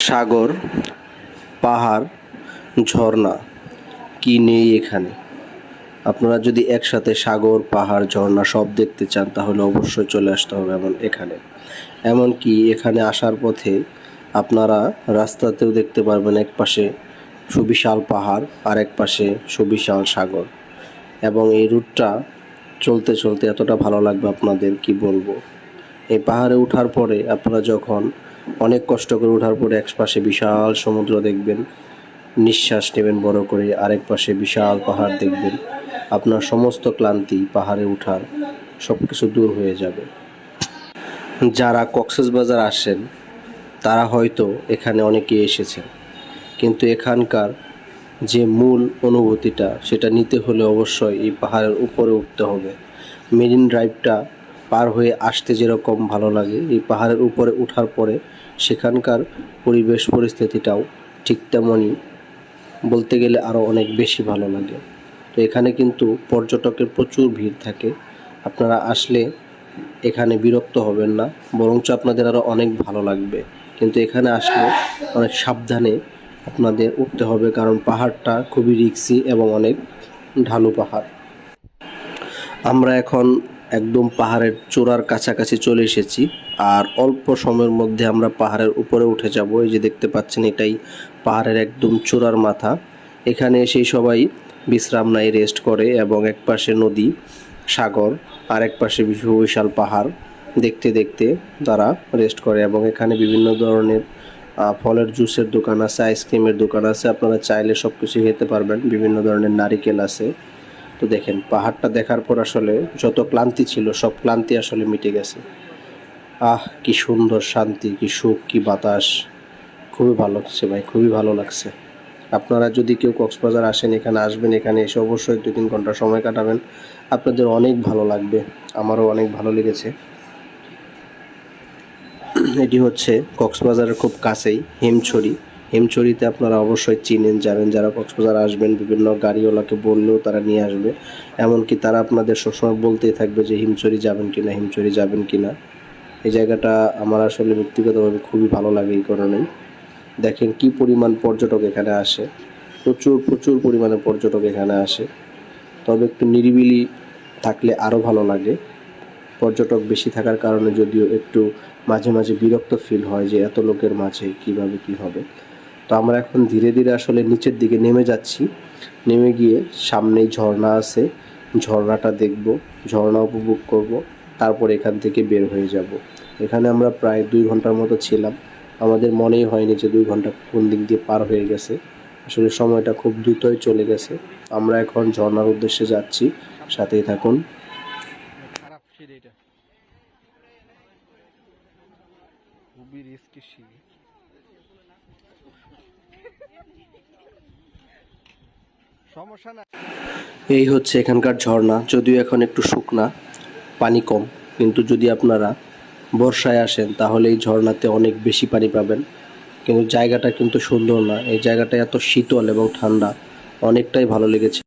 সাগর, পাহাড়, ঝর্ণা, কি নেই এখানে? আপনারা যদি একসাথে সাগর, পাহাড়, ঝর্ণা সব দেখতে চান, তাহলে অবশ্যই চলে আসতে হবে এমন এখানে। এমনকি এখানে আসার পথে আপনারা রাস্তাতেও দেখতে পারবেন এক পাশে সুবিশাল পাহাড়, আর এক পাশে সুবিশাল সাগর। এবং এই রুটটা চলতে চলতে এতটা ভালো লাগবে আপনাদের, কি বলব? এই পাহাড়ে ওঠার পরে আপনারা যখন অনেক কষ্ট করে ওঠার পরে এক পাশে বিশাল সমুদ্র দেখবেন, নিঃশ্বাস নেবেন বড় করে, আরেক পাশে বিশাল পাহাড় দেখবেন, আপনার সমস্ত ক্লান্তি পাহাড়ে ওঠার সব কিছু দূর হয়ে যাবে। যারা কক্সবাজার আসেন, তারা হয়তো এখানে অনেকে এসেছেন, কিন্তু এখানকার যে মূল অনুভূতিটা, সেটা নিতে হলে অবশ্যই এই পাহাড়ের উপরে উঠতে হবে। মেরিন ড্রাইভটা পার হয়ে আসতে যেরকম ভালো লাগে, এই পাহাড়ের উপরে ওঠার পরে সেখানকার পরিবেশ পরিস্থিতিটাও ঠিক তেমনই বলতে গেলে আরও অনেক বেশি ভালো লাগে। তো এখানে কিন্তু পর্যটকের প্রচুর ভিড় থাকে। আপনারা আসলে এখানে বিরক্ত হবেন না, বরঞ্চ আপনাদের আরও অনেক ভালো লাগবে। কিন্তু এখানে আসলে অনেক সাবধানে আপনাদের উঠতে হবে, কারণ পাহাড়টা খুবই রিক্সি এবং অনেক ঢালু পাহাড়। আমরা এখন একদম পাহাড়ের চূড়ার কাছাকাছি চলে এসেছি। আর অল্প সময়ের মধ্যে আমরা পাহাড়ের উপরে উঠে যাব। এই যে দেখতে পাচ্ছেন, এটাই পাহাড়ের একদম চূড়ার মাথা। এখানে এসেই সবাই বিশ্রাম নেয় রেস্ট করে এবং এক পাশে নদী, সাগর, আর এক পাশে বিশাল পাহাড়। দেখতে দেখতে তারা রেস্ট করে এবং এখানে বিভিন্ন ধরনের ফলের জুসের দোকান আছে আইসক্রিমের দোকান আছে। আপনারা চাইলে সব কিছু খেতে পারবেন। বিভিন্ন ধরনের নারিকেল আছে। তো দেখেন, পাহাড়টা দেখার পর আসলে যত ক্লান্তি ছিল, সব ক্লান্তি আসলে মিটে গেছে। আহ, কি সুন্দর শান্তি, কি সুখ, কি বাতাস। খুবই ভালো লাগছে ভাই, খুবই ভালো লাগছে। আপনারা যদি কেউ কক্সবাজার আসেন, এখানে আসবেন, এখানে এসে অবশ্যই দু তিন ঘণ্টা সময় কাটাবেন। আপনাদের অনেক ভালো লাগবে, আমারও অনেক ভালো লেগেছে। এটি হচ্ছে কক্সবাজারের খুব কাছেই হিমছড়ি। হিমছড়িতে আপনারা অবশ্যই চিনেন, জানেন, যারা কক্সবাজার আসবেন, বিভিন্ন গাড়িওয়ালাকে বললেও তারা নিয়ে আসবে। এমনকি তারা আপনাদের সবসময় বলতেই থাকবে যে হিমছড়ি যাবেন কি না হিমছড়ি যাবেন কি না এই জায়গাটা আমার আসলে ব্যক্তিগতভাবে খুবই ভালো লাগে এই কারণেই দেখেন কি পরিমাণ পর্যটক এখানে আসে। প্রচুর প্রচুর পরিমাণে পর্যটক এখানে আসে। তবে একটু নিরিবিলি থাকলে আরও ভালো লাগে। পর্যটক বেশি থাকার কারণে যদিও একটু মাঝে মাঝে বিরক্ত ফিল হয় যে এত লোকের মাঝে কীভাবে কি হবে। তো আমরা এখন ধীরে ধীরে আসলে নিচের দিকে নেমে যাচ্ছি। নেমে গিয়ে সামনেই ঝর্ণা আছে। ঝর্ণাটা দেখব, ঝর্ণা উপভোগ করব, তারপর এখান থেকে বের হয়ে যাব। এখানে আমরা প্রায় দুই ঘণ্টার মতো ছিলাম। আমাদের মনেই হয়নি যে দুই ঘণ্টা কোন দিক দিয়ে পার হয়ে গেছে। আসলে সময়টা খুব দ্রুতই চলে গেছে। আমরা এখন ঝর্ণার উদ্দেশ্যে যাচ্ছি। সাথেই থাকুন। খুবই রিস্কি সমস্যা না এই হচ্ছে এখানকার ঝর্ণা, যদিও এখন একটু শুকনা, পানি কম। কিন্তু যদি আপনারা বর্ষায় আসেন, তাহলে এই ঝর্ণাতে অনেক বেশি পানি পাবেন। কিন্তু জায়গাটা কিন্তু সুন্দর না। এই জায়গাটা এত শীতল এবং ঠান্ডা, অনেকটাই ভালো লেগেছে।